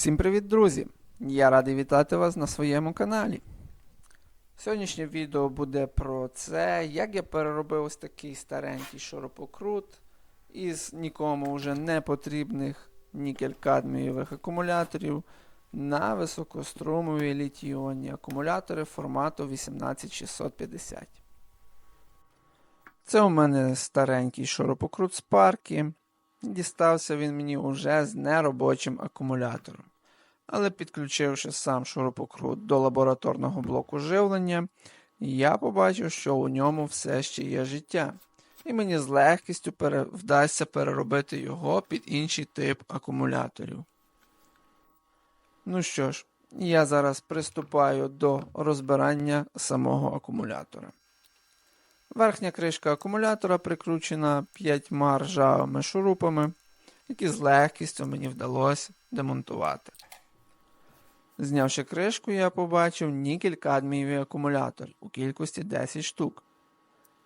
Всім привіт, друзі! Я радий вітати вас на своєму каналі. Сьогоднішнє відео буде про це, як я переробив ось такий старенький шуропокрут із нікому вже не потрібних нікель-кадмієвих акумуляторів на високострумові літіонні акумулятори формату 18650. Це у мене старенький шуропокрут Sparky. Дістався він мені уже з неробочим акумулятором. Але підключивши сам шуропокрут до лабораторного блоку живлення, я побачив, що у ньому все ще є життя, і мені з легкістю пере... вдасться переробити його під інший тип акумуляторів. Ну що ж, я зараз приступаю до розбирання самого акумулятора. Верхня кришка акумулятора прикручена п'ятьма ржавими шурупами, які з легкістю мені вдалося демонтувати. Знявши кришку, я побачив нікель-кадмієвий акумулятор у кількості 10 штук,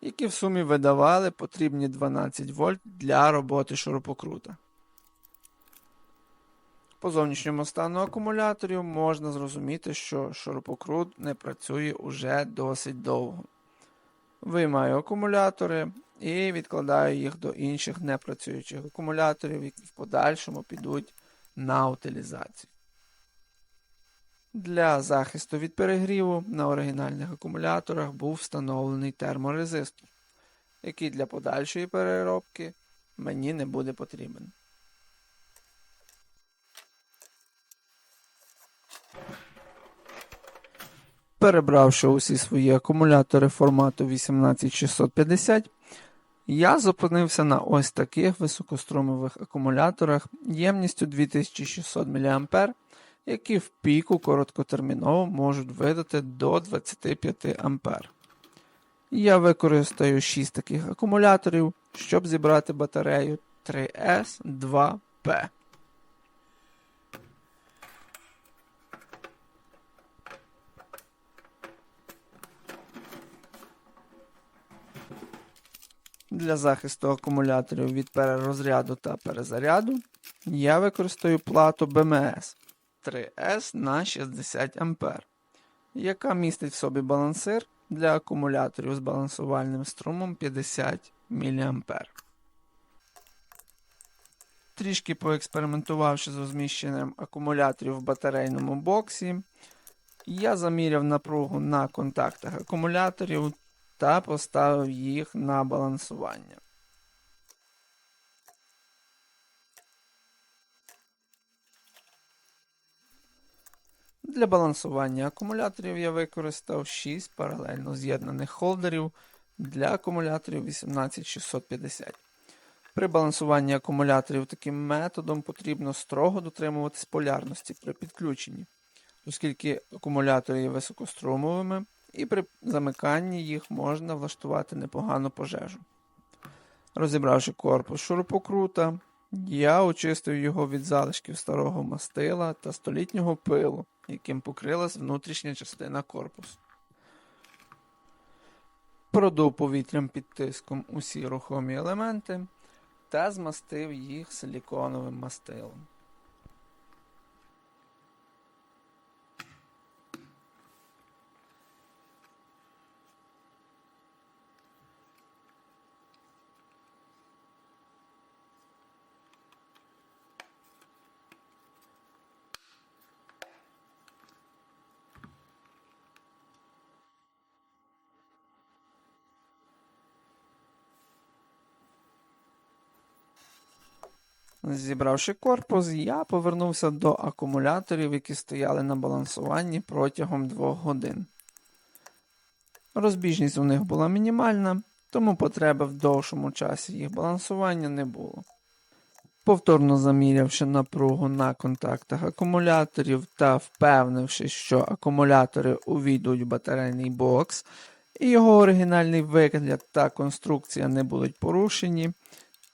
які в сумі видавали потрібні 12 вольт для роботи шурупокрута. По зовнішньому стану акумуляторів можна зрозуміти, що шурупокрут не працює уже досить довго. Виймаю акумулятори і відкладаю їх до інших непрацюючих акумуляторів, які в подальшому підуть на утилізацію. Для захисту від перегріву на оригінальних акумуляторах був встановлений терморезистор, який для подальшої переробки мені не буде потрібен. Перебравши усі свої акумулятори формату 18650, я зупинився на ось таких високострумових акумуляторах ємністю 2600 мА, які в піку короткотерміново можуть видати до 25 А. Я використаю 6 таких акумуляторів, щоб зібрати батарею 3S2P. Для захисту акумуляторів від перерозряду та перезаряду я використаю плату BMS 3S на 60 А, яка містить в собі балансир для акумуляторів з балансувальним струмом 50 мА. Трішки поекспериментувавши з розміщенням акумуляторів в батарейному боксі, я заміряв напругу на контактах акумуляторів та поставив їх на балансування. Для балансування акумуляторів я використав 6 паралельно з'єднаних холдерів для акумуляторів 18650. При балансуванні акумуляторів таким методом потрібно строго дотримуватись полярності при підключенні, оскільки акумулятори є високострумовими і при замиканні їх можна влаштувати непогану пожежу. Розібравши корпус шурупокрута, я очистив його від залишків старого мастила та столітнього пилу, яким покрилась внутрішня частина корпусу. Продув повітрям під тиском усі рухомі елементи та змастив їх силіконовим мастилом. Зібравши корпус, я повернувся до акумуляторів, які стояли на балансуванні протягом 2 годин. Розбіжність у них була мінімальна, тому потреби в довшому часі їх балансування не було. Повторно замірявши напругу на контактах акумуляторів та впевнившись, що акумулятори увійдуть в батарейний бокс, і його оригінальний вигляд та конструкція не будуть порушені,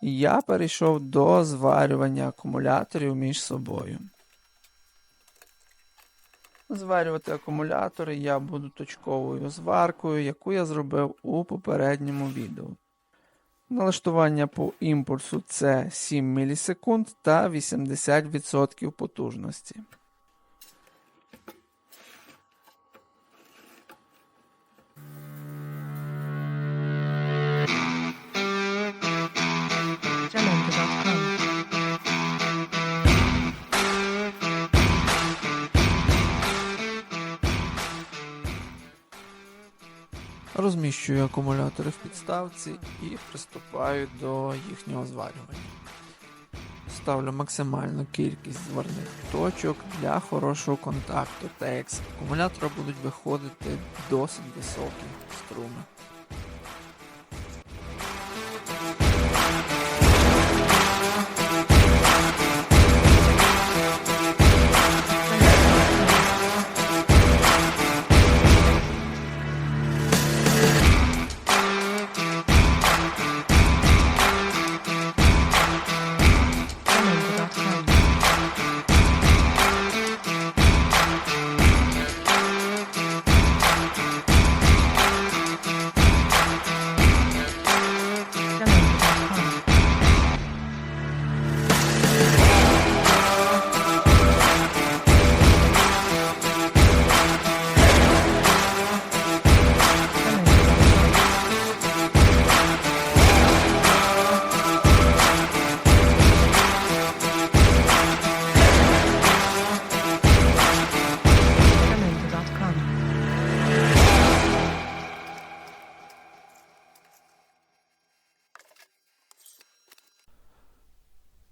я перейшов до зварювання акумуляторів між собою. Зварювати акумулятори я буду точковою зваркою, яку я зробив у попередньому відео. Налаштування по імпульсу це 7 мілісекунд та 80% потужності. Розміщую акумулятори в підставці і приступаю до їхнього зварювання. Ставлю максимальну кількість зварних точок для хорошого контакту, та як з акумулятора будуть виходити досить високі струми.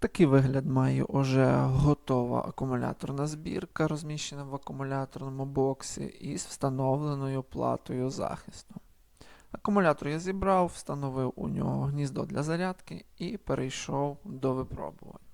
Такий вигляд має уже готова акумуляторна збірка, розміщена в акумуляторному боксі із встановленою платою захисту. Акумулятор я зібрав, встановив у нього гніздо для зарядки і перейшов до випробувань.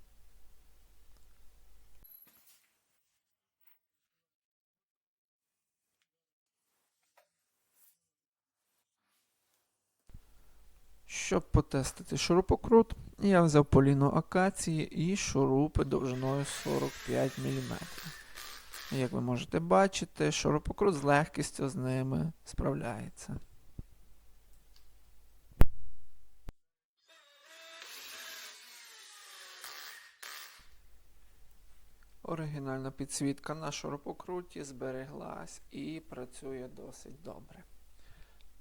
Щоб потестити шурупокрут, я взяв поліну акації і шурупи довжиною 45 мм. Як ви можете бачити, шурупокрут з легкістю з ними справляється. Оригінальна підсвітка на шурупокруті збереглась і працює досить добре.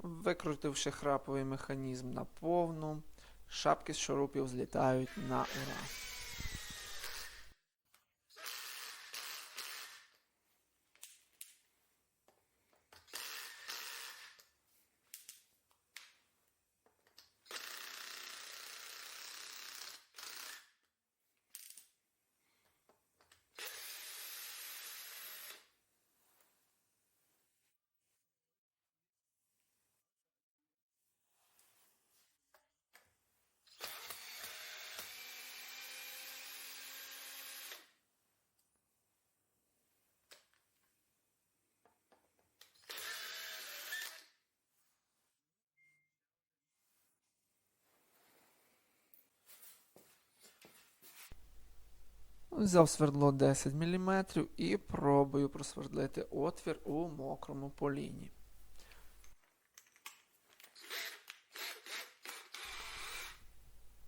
Викрутивши храповий механізм на повну, шапки з шурупів злітають на ура. Взяв свердло 10 мм і пробую просвердлити отвір у мокрому поліні.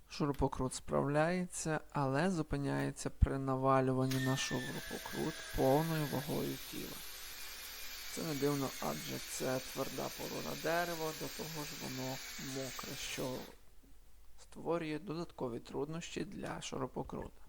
Шурупокрут справляється, але зупиняється при навалюванні на шурупокрут повною вагою тіла. Це не дивно, адже це тверда порора дерева, до того ж воно мокре, що створює додаткові труднощі для шурупокрута.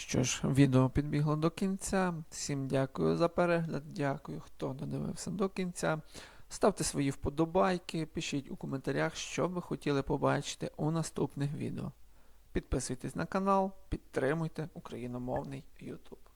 Що ж, відео підбігло до кінця. Всім дякую за перегляд, дякую, хто додивився до кінця. Ставте свої вподобайки, пишіть у коментарях, що ви хотіли побачити у наступних відео. Підписуйтесь на канал, підтримуйте україномовний YouTube.